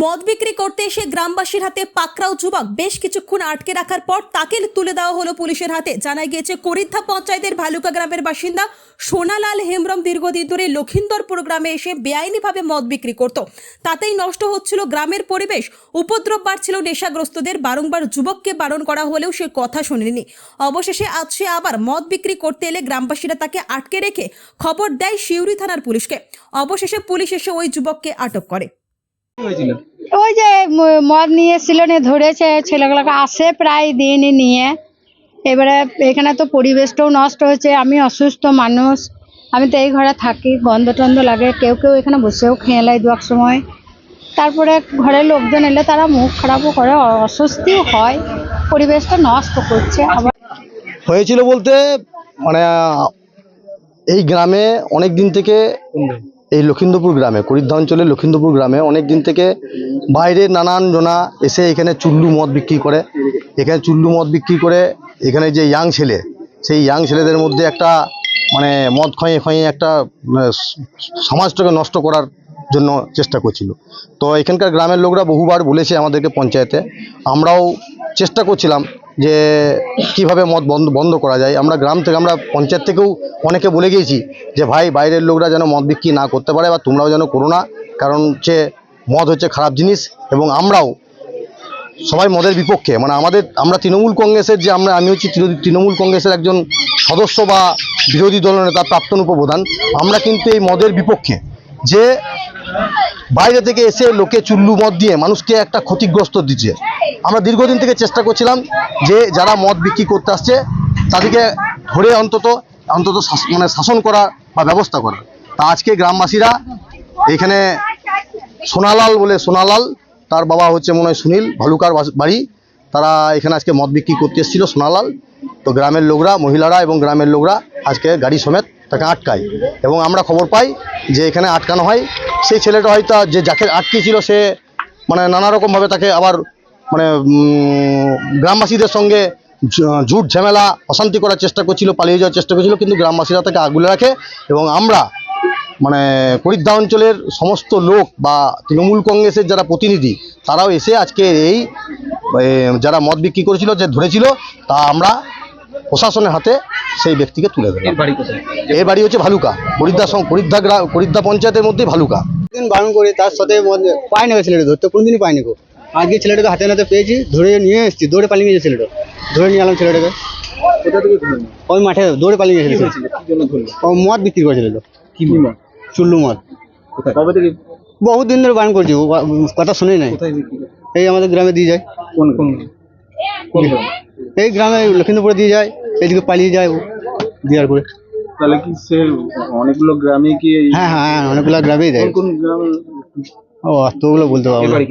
মদ বিক্রি করতে এসে গ্রামবাসীর হাতে পাকড়াও যুবক। বেশ কিছুক্ষণ আটকে রাখার পর তাকে তুলে দেওয়া হলো পুলিশের হাতে। জানা গিয়েছে, করিদ্ধা পঞ্চায়েতের ভালুকা গ্রামের বাসিন্দা সোনালাল হেমব্রম দীর্ঘদিন ধরে লক্ষিন্দরপুর গ্রামে এসে বেআইনিভাবে মদ বিক্রি করত। তাতেই নষ্ট হচ্ছিল গ্রামের পরিবেশ। উপদ্রব বাড়ছিল নেশাগ্রস্তদের। বারংবার যুবককে বারণ করা হলেও সে কথা শোনেনি। অবশেষে আজ সে আবার মদ বিক্রি করতে এলে গ্রামবাসীরা তাকে আটকে রেখে খবর দেয় শিউরি থানার পুলিশকে। অবশেষে পুলিশ এসে ওই যুবককে আটক করে। হয়েছিল? ওই যে মদ নিয়ে এসেছিল নিয়ে ধরেছে ছেলেগুলোকে আসে প্রায় দিন নিয়ে। এবারে এখানে তো পরিবেশটাও নষ্ট হয়েছে আমি অসুস্থ মানুষ। আমি তো এই ঘরে থাকি গন্ধ টন্ধ লাগে কেউ কেউ এখানে বসেও খেয়ে নেয় দু এক সময়। তারপরে ঘরের লোকজন এলে তারা মুখ খারাপও করে অস্বস্তিও হয়। পরিবেশটা নষ্ট করছে। আবার হয়েছিল বলতে মানে এই গ্রামে অনেক দিন থেকে এই লক্ষিন্দরপুর গ্রামে করিদ্ধা অঞ্চলের লক্ষিন্দরপুর গ্রামে অনেক দিন থেকে বাইরে নানান জনা এসে এখানে চুল্লু মদ বিক্রি করে। এখানে চুল্লু মদ বিক্রি করে এখানে যে ইয়াং ছেলে, সেই ইয়াং ছেলেদের মধ্যে একটা মানে মদ খয়ে খয়ে একটা সমাজটাকে নষ্ট করার জন্য চেষ্টা করছিল। তো এখানকার গ্রামের লোকরা বহুবার বলেছে আমাদেরকে পঞ্চায়েতে। আমরাও চেষ্টা করছিলাম যে কীভাবে মদ বন্ধ বন্ধ করা যায়। আমরা গ্রাম থেকে, আমরা পঞ্চায়েত থেকেও অনেকে বলে গিয়েছি যে, ভাই, বাইরের লোকরা যেন মদ বিক্রি না করতে পারে বা তোমরাও যেন করো না। কারণ হচ্ছে মদ হচ্ছে খারাপ জিনিস এবং আমরাও সবাই মদের বিপক্ষে। মানে আমাদের, আমরা তৃণমূল কংগ্রেসের যে, আমরা, আমি হচ্ছি তৃণমূল কংগ্রেসের একজন সদস্য বা বিরোধী দলনেতা প্রাক্তন উপপ্রধান। আমরা কিন্তু এই মদের বিপক্ষে। যে বাইরে থেকে এসে লোকে চুল্লু মদ দিয়ে মানুষকে একটা ক্ষতিগ্রস্ত দিচ্ছে। আমরা দীর্ঘদিন থেকে চেষ্টা করছিলাম যে যারা মদ বিক্রি করতে আসছে, তাদেরকে ধরে অন্তত অন্তত মানে শাসন করা বা ব্যবস্থা করা তা আজকে গ্রামবাসীরা এখানে সোনালাল বলে সোনালাল, তার বাবা হচ্ছে মনে হয় সুনীল ভালুকার বাড়ি। তারা এখানে আজকে মদ বিক্রি করতে এসেছিল সোনালাল। তো গ্রামের লোকরা, মহিলারা এবং গ্রামের লোকরা আজকে গাড়ি সমেত তাকে আটকায়। এবং আমরা খবর পাই যে এখানে আটকানো হয়। সেই ছেলেটা হয়তো যে যাকে আটকেছিল সে মানে নানা রকমভাবে তাকে আবার মানে গ্রামবাসীদের সঙ্গে ঝুট ঝামেলা অশান্তি করার চেষ্টা করছিল পালিয়ে যাওয়ার চেষ্টা করছিল কিন্তু গ্রামবাসীরা তাকে আগলে রাখে এবং আমরা মানে করিদ্ধা অঞ্চলের সমস্ত লোক বা তৃণমূল কংগ্রেসের যারা প্রতিনিধি তারাও এসে আজকে এই যারা মদ বিক্রি করেছিল যে ধরেছিল তা আমরা প্রশাসনের হাতে সেই ব্যক্তিকে তুলে দেবো এর বাড়ি হচ্ছে ভালুকা করিদ্ধা গ্রাম করিদ্ধা পঞ্চায়েতের মধ্যে ভালুকা। দিন বারণ করি তার সাথে ওই ছেলেটা ধরতে কোনোদিনই পাইনি গো। আজকে ছেলেটাকে হাতে নাতে পেয়েছি ধরে নিয়ে এসেছি দৌড়ে পালিয়ে গেছে ছেলেটা। ধরে নিয়ে এলাম ছেলেটাকে। কোথা থেকে ওই মাঠে দৌড়ে পালিয়ে ধরলেন? ও মদ বিক্রি করেছিল কি চুল্লু মদ। কবে থেকে? বহুত দিন ধরে বারণ করছি কথা শুনে নাই? এই আমাদের গ্রামে দিয়ে যায়। কোন কোন এই গ্রামে লক্ষ্মীন্দপুরে দিয়ে যায় এইদিকে পালিয়ে যায় ও দেওয়ার করে তাহলে কি সে অনেকগুলো গ্রামে কি হ্যাঁ হ্যাঁ অনেকগুলো গ্রামেই কোন গ্রামে? ও অতগুলো বলতে পারব